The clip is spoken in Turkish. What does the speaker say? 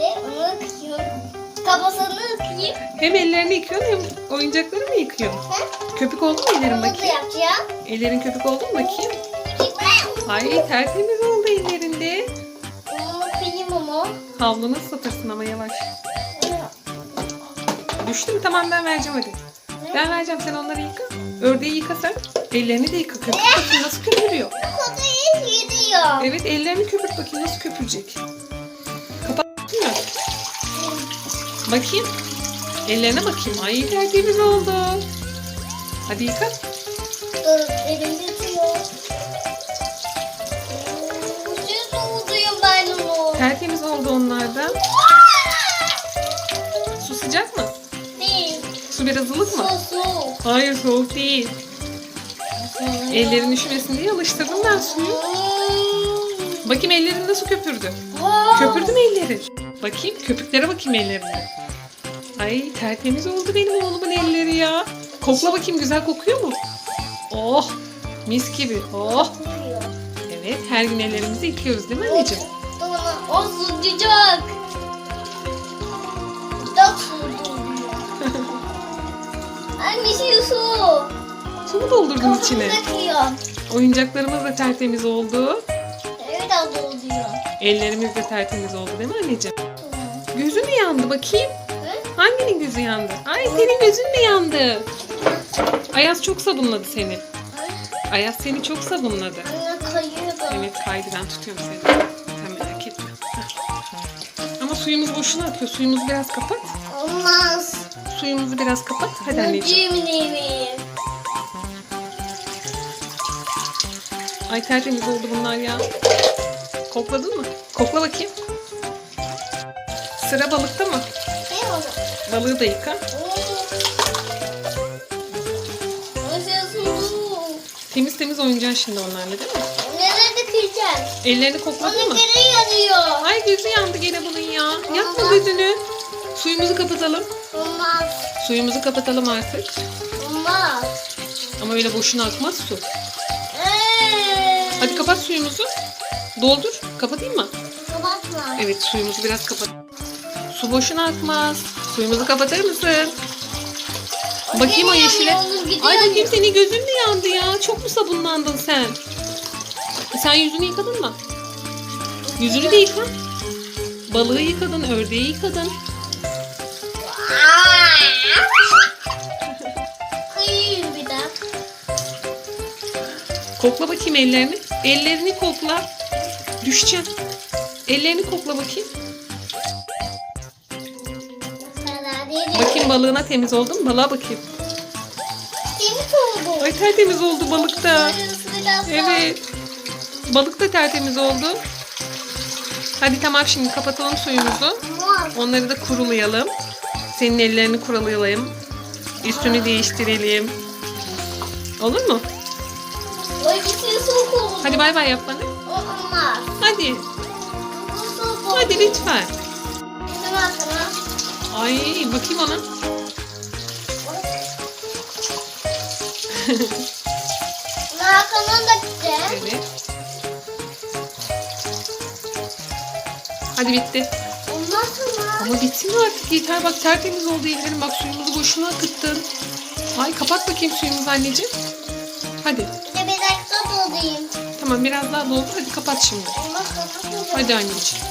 Şimdi onu yıkıyorum. Kafasını yıkayayım. Hem ellerini yıkıyorsun hem oyuncakları mı yıkıyorsun? He? Köpük oldu mu ellerin bakayım? yapacağım. Ellerin köpük oldu mu bakayım? Ay tertemiz oldu ellerinde. Onu yıkayayım onu. Havlunu ıslatırsın ama yavaş. Düştü mü? Tamam ben vereceğim hadi. Ben vereceğim sen onları yıka. Ördeği yıka sen. Ellerini de yıka. Köpük bakayım nasıl köpürüyor. Kodayı gidiyor. Evet ellerini köpürt bakayım nasıl köpürecek. Bakayım. Ellerine bakayım. Ay tertemiz oldu. Hadi yıka. Dur elim tutuyor. Suyu soğuduyum ben onu. Tertemiz oldu onlar da. Su sıcak mı? Değil. Su biraz ılık mı? Su su. Hayır soğuk değil. Ellerin üşümesin diye alıştırdım ben suyu. Bakayım ellerin nasıl köpürdü. Köpürdü mü ellerin? Bakayım köpüklere bakayım ellerine. Ay tertemiz oldu benim oğlumun elleri ya. Kokla bakayım güzel kokuyor mu? Oh mis gibi. Oh. Evet her gün ellerimizi yıkıyoruz değil mi anneciğim? O. Sıcak su Anne şey su. Su mu doldurdun içine? Oyuncaklarımız da tertemiz oldu. Az oluyor. Ellerimiz de tertemiz oldu değil mi anneciğim? Gözü mü yandı bakayım? Hanginin gözü yandı? Ay senin gözün mü yandı? Ayaz çok sabunladı seni. Ayaz seni çok sabunladı. Anne kayıyor. Evet haydi ben tutuyorum seni. Sen merak etme. Ama suyumuz boşuna akıyor. Suyumuzu biraz kapat. Olmaz. Suyumuzu biraz kapat. Hadi anneciğim. Ay tertemiz oldu bunlar ya. Kokladın mı? Kokla bakayım. Sıra balıkta mı? Ne? Balığı da yıka. Temiz temiz oynayacaksın şimdi onlarla değil mi? Nerede dökeceğim? Ellerini kokladın Onun mı? geri yanıyor. Ay gözü yandı gene bunun ya. Yapma gözünü. Suyumuzu kapatalım. Olmaz. Suyumuzu kapatalım artık. Olmaz. Ama öyle boşuna akmaz su. Eee. Hadi kapat suyumuzu. Doldur. Kapatayım mı? Kapatma. Evet suyumuzu biraz kapat. Su boşuna akmaz. Suyumuzu kapatır mısın? Bakayım o yeşile. Ay bakayım senin gözün mü yandı ya? Çok mu sabunlandın sen? E, Sen yüzünü yıkadın mı? Yüzünü de yıka. Balığı yıkadın, ördeği yıkadın. Kokla bakayım ellerini. Ellerini kokla. Düşeceğim. Ellerini kokla bakayım. Bakayım balığına temiz oldu mu? Balığa bakayım. Temiz oldu. Ay tertemiz oldu balık da. Arası biraz daha- Evet. Balık da tertemiz oldu. Hadi tamam şimdi kapatalım suyumuzu. Onları da kurulayalım. Senin ellerini kurulayalım. Üstünü değiştirelim. Olur mu? Hadi bay bay yap bana. Olmaz. Hadi. Hadi lütfen. Tamam tamam. Ay bakayım ona. Arkamdan da gideceğim. Evet. Hadi bitti. Olmaz ama. Ama bitsin artık yeter. Bak tertemiz oldu ellerim. Bak suyumuzu boşuna akıttın. Ay kapat bakayım suyumuzu anneciğim. Hadi. Bir de bir dakika dolayım. Tamam biraz daha doldu. Hadi kapat şimdi. Olmaz olmaz. olmaz. Hadi anneciğim.